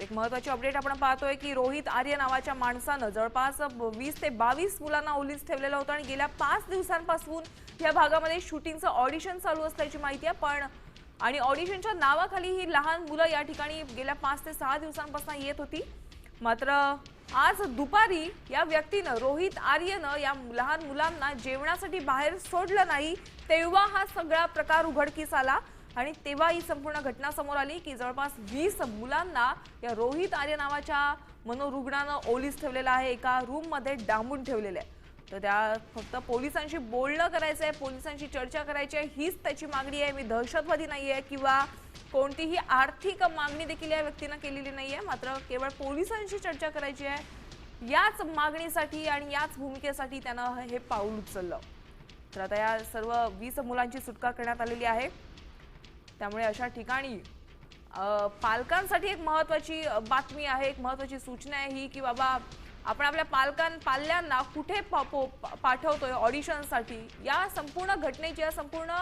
एक महत्वाची अपडेट आपण पाहतोय की रोहित आर्य नावाच्या माणसानं जवळपास वीस ते बावीस मुलांना ओलीस ठेवलेलं होतं आणि गेल्या पाच दिवसांपासून या भागामध्ये शूटिंगचं ऑडिशन चालू असल्याची माहिती आहे. पण आणि ऑडिशनच्या नावाखाली ही लहान मुलं या ठिकाणी गेल्या पाच ते सहा दिवसांपासून येत होती. मात्र आज दुपारी या व्यक्तीनं रोहित आर्यनं या लहान मुलांना जेवणासाठी बाहेर सोडलं नाही तेव्हा हा सगळा प्रकार उघडकीस आला. आणि तेव्हा ही संपूर्ण घटना समोर आली की जवळपास वीस मुलांना या रोहित आर्य नावाच्या मनोरुग्णानं ओलीस ठेवलेलं आहे. एका रूममध्ये डांबून ठेवलेलं आहे. तर त्या फक्त पोलिसांशी बोलणं करायचं आहे पोलिसांशी चर्चा करायची आहे हीच त्याची मागणी आहे. मी दहशतवादी नाही आहे किंवा कोणतीही आर्थिक मागणी देखील या व्यक्तीनं केलेली नाही आहे मात्र केवळ पोलिसांशी चर्चा करायची आहे. याच मागणीसाठी आणि याच भूमिकेसाठी त्यानं हे पाऊल उचललं. तर आता या सर्व वीस मुलांची सुटका करण्यात आलेली आहे. त्यामुळे अशा ठिकाणी पालकांसाठी एक महत्वाची बातमी आहे एक महत्वाची सूचना आहे ही की बाबा आपण आपल्या पालकां पाल्यांना कुठे पा- पो- पाठवतोय ऑडिशनसाठी या संपूर्ण घटनेची या संपूर्ण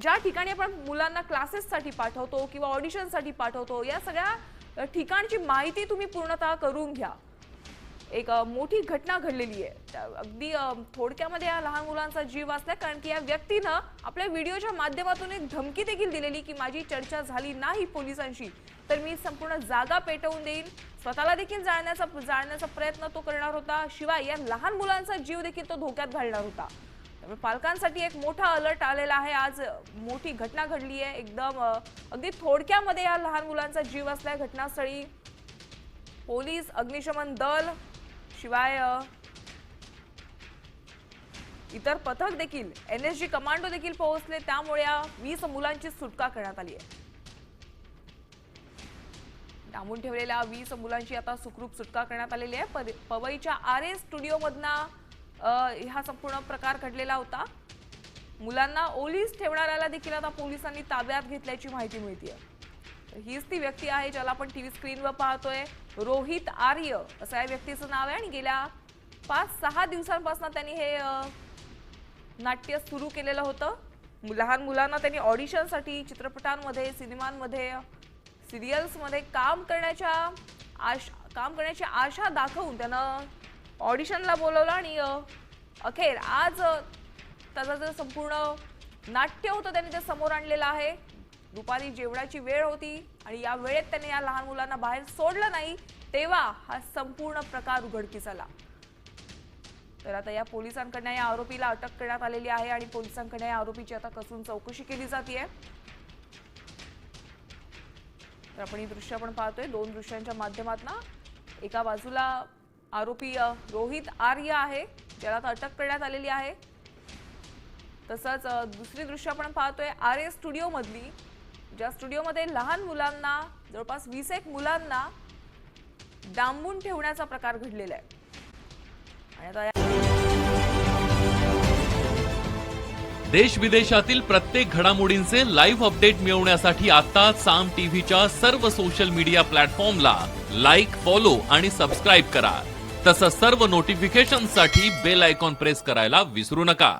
ज्या ठिकाणी आपण मुलांना क्लासेससाठी पाठवतो किंवा ऑडिशनसाठी पाठवतो या सगळ्या ठिकाणची माहिती तुम्ही पूर्णतः करून घ्या. एक मोठी घटना घडलेली आहे. त्या- अगदी थोडक्यामध्ये या लहान मुलांचा जीव वाचला कारण की या व्यक्तीनं आपल्या व्हिडिओच्या माध्यमातून एक धमकी देखील दिलेली की माझी चर्चा झाली नाही पोलिसांशी तर मी संपूर्ण जागा पेटवून देईन. स्वतःला देखील जाळण्याचा जाळण्याचा प्रयत्न तो करणार होता. शिवाय या लहान मुलांचा जीव देखील तो धोक्यात घालणार होता. त्यामुळे पालकांसाठी एक मोठा अलर्ट आलेला आहे. आज मोठी घटना घडली आहे. एकदम अगदी थोडक्यामध्ये या लहान मुलांचा जीव असलाय घटनास्थळी पोलीस अग्निशमन दल शिवाय इतर पथक देखील एन एस जी कमांडो देखील पोहोचले. त्यामुळे या वीस मुलांची सुटका करण्यात आली आहे. डांबून ठेवलेल्या वीस मुलांची आता सुखरूप सुटका करण्यात आलेली आहे. पवईच्या आर एस स्टुडिओमधना अ, हा संपूर्ण प्रकार घडलेला होता. मुलांना ओलीस ठेवणाऱ्याला देखील आता पोलिसांनी ताब्यात घेतल्याची माहिती मिळते हीच ती व्यक्ती आहे ज्याला आपण टीव्ही स्क्रीनवर पाहतोय. रोहित आर्य असं या व्यक्तीचं नाव आहे. आणि गेल्या पाच सहा दिवसांपासून त्यांनी हे नाट्य सुरू केलेलं होतं. लहान मुलांना त्यांनी ऑडिशनसाठी चित्रपटांमध्ये सिनेमांमध्ये सिरियल्समध्ये काम करण्याच्या आश काम करण्याची आशा दाखवून त्यानं ऑडिशनला बोलवलं. आणि अखेर आज त्याचा त्याचं संपूर्ण नाट्य होतं त्यांनी ते समोर आणलेलं आहे दुपारी जेवणाची वेळ होती आणि या वेळेत त्याने या लहान मुलांना बाहेर सोडलं नाही तेव्हा हा संपूर्ण प्रकार उघडकीस आला. तर आता या पोलिसांकडनं या आरोपीला अटक करण्यात आलेली आहे आणि पोलिसांकडे या आरोपीची आता कसून चौकशी केली जाते तर आपण ही दृश्य आपण पाहतोय. दोन दृश्यांच्या माध्यमातून एका बाजूला आरोपी रोहित आर्य आहे ज्याला आता अटक करण्यात आलेली आहे. तसंच दुसरी दृश्य आपण पाहतोय. आर्य स्टुडिओ मधली ज्या स्टुडिओमध्ये लहान मुलांना जवळपास वीस एक मुलांना डांबून ठेवण्याचा प्रकार घडलेला आहे. आणि आता देश विदेशातील प्रत्येक घडामोडींचे लाईव्ह अपडेट मिळवण्यासाठी आता साम टीव्हीच्या सर्व सोशल मीडिया प्लॅटफॉर्मला लाईक फॉलो आणि सबस्क्राईब करा. तसंच सर्व नोटिफिकेशनसाठी बेल आयकॉन प्रेस करायला विसरू नका.